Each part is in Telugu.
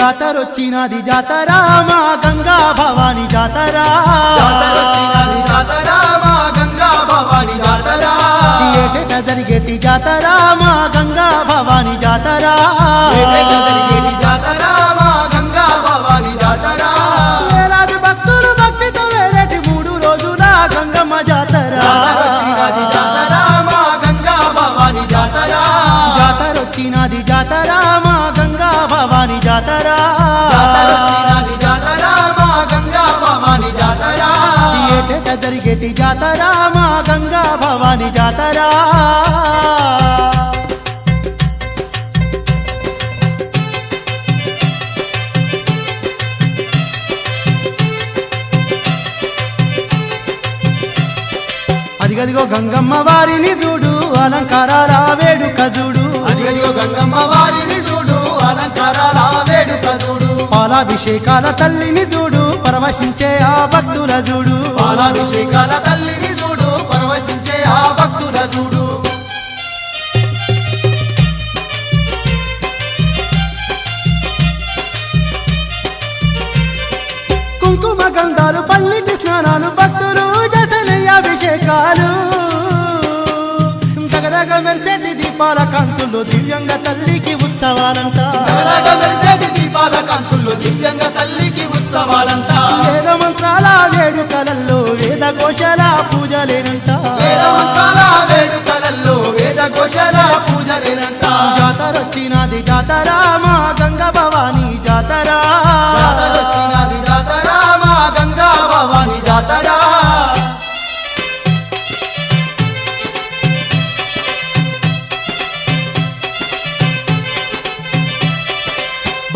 జాతరొచ్చినది జాతర మా గంగా భవాని జాతర. జాతరొచ్చినది జాతర మా గంగా భవాని జాతర. ఏటేట జరిగేటి జాతర జాతర. జాతర మా గంగా భవాని జాతర. ఏటేట జరిగేటి జాతర మా గంగా భవాని జాతర. అదిగదిగో గంగమ్మ వారిని చూడు అలంకారాల వేడుక పాలాభిషేకాల తల్లిని చూడు పరవశించే ఆ భక్తుల చూడు. పాలాభిషేకాల తల్లిని చూడు పరవశించే ఆ భక్తుల చూడు. కుంకుమ గంధాలు పల్లిటి స్నానాలు భక్తులు జసనయ్య అభిషేకాలు. దగదగ మెరిసేటి దీపాల కాంతుల్లో దివ్యంగా తల్లికి ఉత్సవాలంట. దీపాల కాంతుల్లో దివ్యంగా తల్లికి ఉత్సవాలంట. వేద మంత్రాల వేడుకలల్లో వేద ఘోషల పూజలేనంట. వేద మంత్రాల వేడుకలల్లో వేద ఘోషల పూజలేనంట. జాతరొచ్చినది జాతర మా గంగ భవానీ జాతర.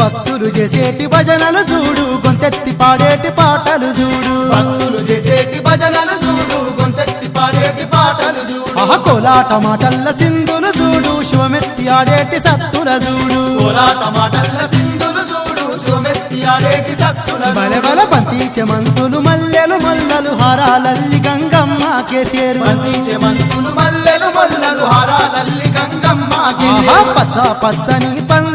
భక్తులు చేసేటి భజనలు చూడు గొంతెత్తి పాడేటి పాటలు చూడు. భక్తులు చేసేటి భజనలు చూడు గొంతెత్తి పాడేటి పాటలు చూడు. ఆహ కోలాట మాటల్ల సింధులు చూడు శివమెత్తి ఆడేటి సత్తుల చూడు. కోలాట మాటల సింధులు చూడు సోమెత్తి ఆడేటి సత్తుల బలె బల బంతించే మంతులు మల్లెలు మల్లలు హారాలల్లి గంగమ్మ కేసేరు. బంధించే మంతులు మల్లెలు మల్లలు హారాలల్లి గంగమ్మ ఆహా పచ్చ పచ్చని రూపినికి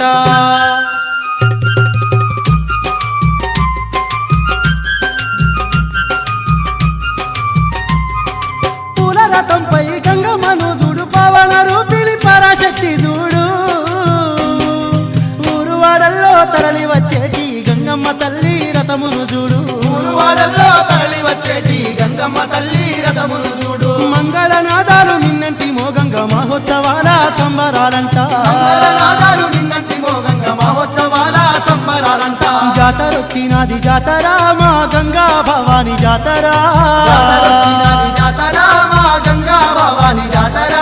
పండుగనంట పూల రథంపై గంగమ్మను చూడు పవన రూపిణి పరాశక్తి చూడు. ఊరువాడల్లో తరలి వచ్చేటి గంగమ్మ తల్లి రథమును చూడు. ఊరువాడల్లో తరలి వచ్చేటి గంగమ్మ తల్లి రథమును చూడు. మంగళనాదాలు నిన్నంటి మోగంగ మహోత్సవాల జాతరొచ్చినది జాతర మా గంగా భవాని జాతర. జాతరొచ్చినది జాతర మా గంగా భవాని జాతర.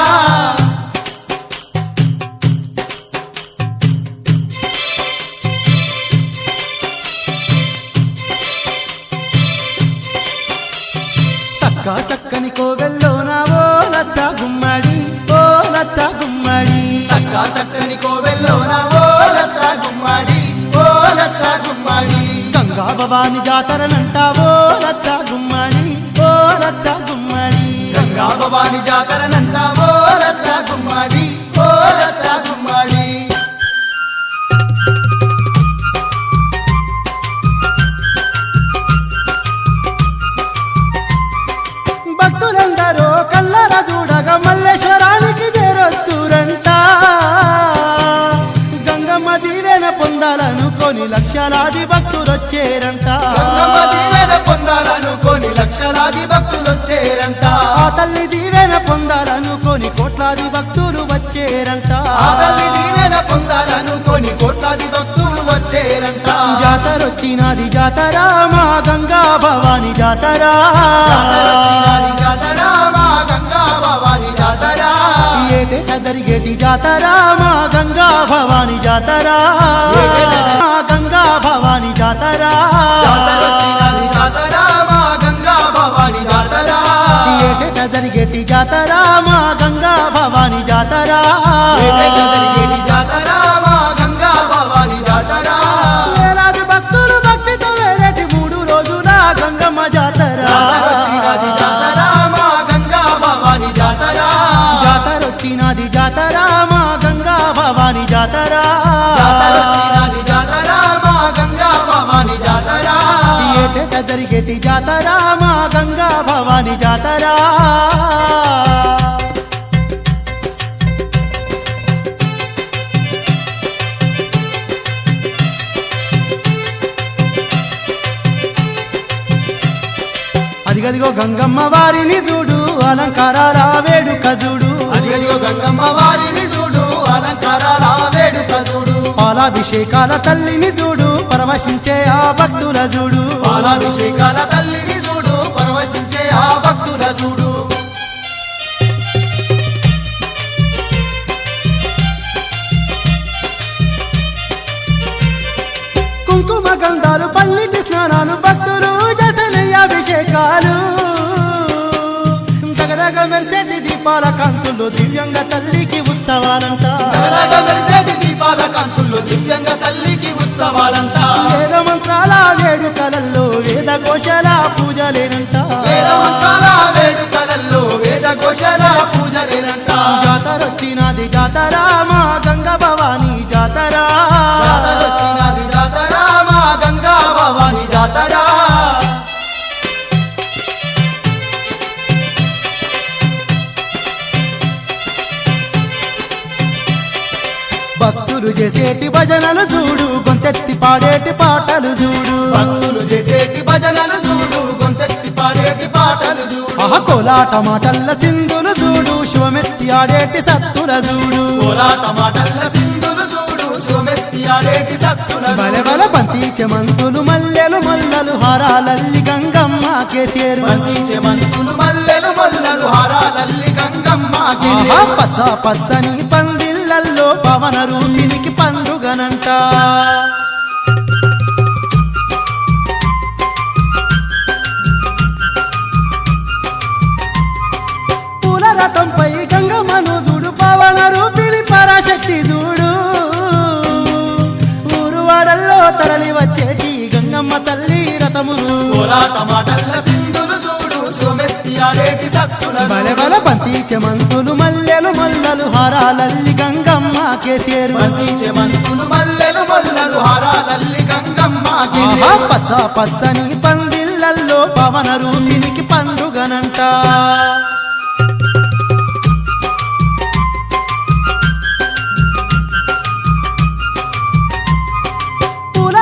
చక్క చక్కని కోవెల్లోనా ఓ లచ్చ గుమ్మడి ఓ లచ్చ గుమ్మడి. చక్కా చక్కని కోవెల్లోన గంగా భవాని జాతరనంట ఓ లచ్చ గుమ్మడి ఓ లచ్చ గుమ్మడి. గంగా భవాని జాతరనంట ఓ లచ్చ గుమ్మడి ఓ లచ్చ గుమ్మడి. భక్తులందరూ కల్లర చూడగా మల్లేశ్వరానికి చేరొత్తురంట గంగమ్మ దీవెన పొందాలనుకొని లక్షలాది భక్తులొచ్చేరంట తల్లి దీవెన పొందాలనుకొని కోట్లాది భక్తులు వచ్చేరంట. ఆ తల్లి దీవెన పొందాలనుకొని కోట్లాది భక్తులు వచ్చేరంట. జాతరొచ్చినది జాతర మా గంగా భవాని జాతర. జాతరొచ్చినది జాతర మా గంగా భవాని జాతర. ఏటేట జరిగేటి జాతర మా గంగా భవాని జాతర. మా గంగా భవాని జాతర. జాతరా మా గంగా భవాని జాతరా. జాతరా. మా గంగా భవాని జాతరా. జాతరా మా గంగా భవాని జాతరా. అదిగదిగో గంగమ్మ వారిని చూడు అలంకారాల వేడుక చూడు. అదిగదిగో గంగమ్మ వారిని చూడు అలంకారాల వేడుక చూడు. పాలాభిషేకాల తల్లిని చూడు పరవశించే ఆ భక్తుల చూడు. పాలాభిషేకాల తల్లిని అభిషేకాలు దగదగ మెరిసేటి దీపాల కాంతులు దివ్యంగా తల్లికి ఉత్సవాలంట. జగదగ మెరిసేటి దీపాల కాంతుల్లో దివ్యంగా తల్లికి ఉత్సవాలంట. వేద మంత్రాల వేడుకలల్లో వేద కోశాల పూజలేనంట. వేద మంత్రాల వేడుకలల్లో వేద ఘోషల పూజలేనంట. జాతర వచ్చినది జాతర మా గంగ భవాని జాతర. పాడేటి పాటలు చూడు. భక్తులు చేసేటి భజనలు చూడు. గొంతెత్తి పాడేటి పాటలు చూడు. ఆహ కోలాట మాటల్ల సింధులు చూడు. శివమెత్తి ఆడేటి సత్తుల చూడు. కోలాట మాటల్ల సింధులు చూడు. సోమెత్తి ఆడేటి సత్తుల బలె బల బంతించే మంతులు మల్లెలు మల్లలు హారాలల్లి గంగమ్మ కేసేరు. బంధించే మంతులు మల్లెలు మల్లలు హారాలల్లి గంగమ్మ ఆహా పచ్చ పచ్చని పందిళ్ళల్లో పవన రూపినికి పండుగనంట. రథమును కోలాట మాటల్ల సింధులు చూడు సోమెత్తి ఆడేటి సత్తుల బలె బల బంతించే మంతులు మల్లెలు మల్లలు హారాలల్లి గంగమ్మ కేసేరు. మంతులు మల్లెలు మల్లలు హారాలల్లి గంగమ్మ ఆహా పచ్చ పచ్చని పందిళ్ళల్లో పవన రూపినికి పండుగనంట. పూల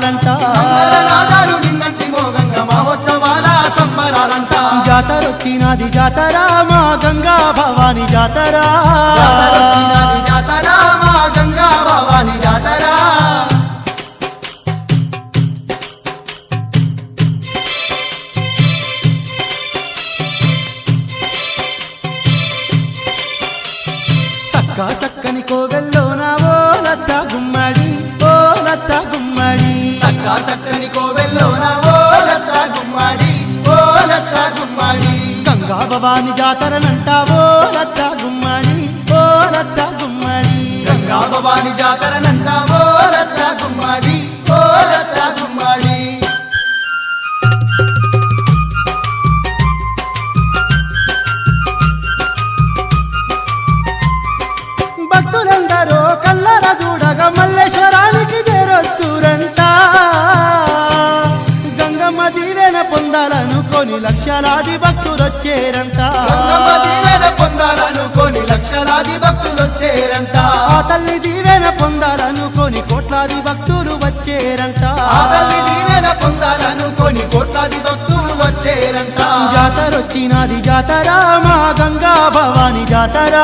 సంబరాలంట. సంబరాలంట. జాతర మా గంగా భవాని జాతర. జాతర మా గంగా భవాని జాతర. చక్క చక్కని కోవెల్లోన ఓ లచ్చ గుమ్మడి గంగా జాతరనంటావో? దీవెన పొందాలనుకొని లక్షలాది భక్తులొచ్చేరంట. దీవెన పొందాలనుకొని లక్షలాది భక్తులు వచ్చేరంట ఆ తల్లి దీవెన పొందాలనుకొని కోట్లాది భక్తులు వచ్చేరంట. ఆ తల్లి దీవెన పొందాలనుకొని కోట్లాది భక్తులు వచ్చేరంట. జాతర వచ్చినది జాతర మా గంగా భవాని జాతర.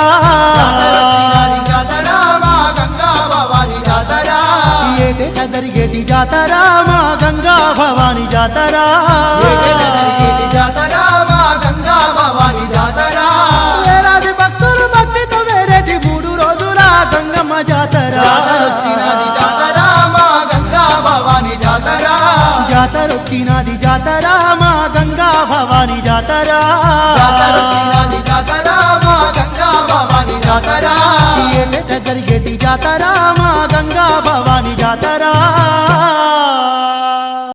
ఏటేట జరిగేటి జాతర మా గంగా భవాని జాతర. జాతర మా గంగా భవాని జాతర వేలాది భక్తులు భక్తితో వేరేటి మూడు రోజుల గంగమ్మ జాతర. జాతర వచ్చినది జాతర మా గంగా భవాని జాతర. జాతర వచ్చినది జాతర మా గంగా భవాని జాతర. జాతర వచ్చినది జాతర మా గంగా భవాని జాతర. ఏటేట జరిగేటి జాతర మా గంగా భవాని జాతర.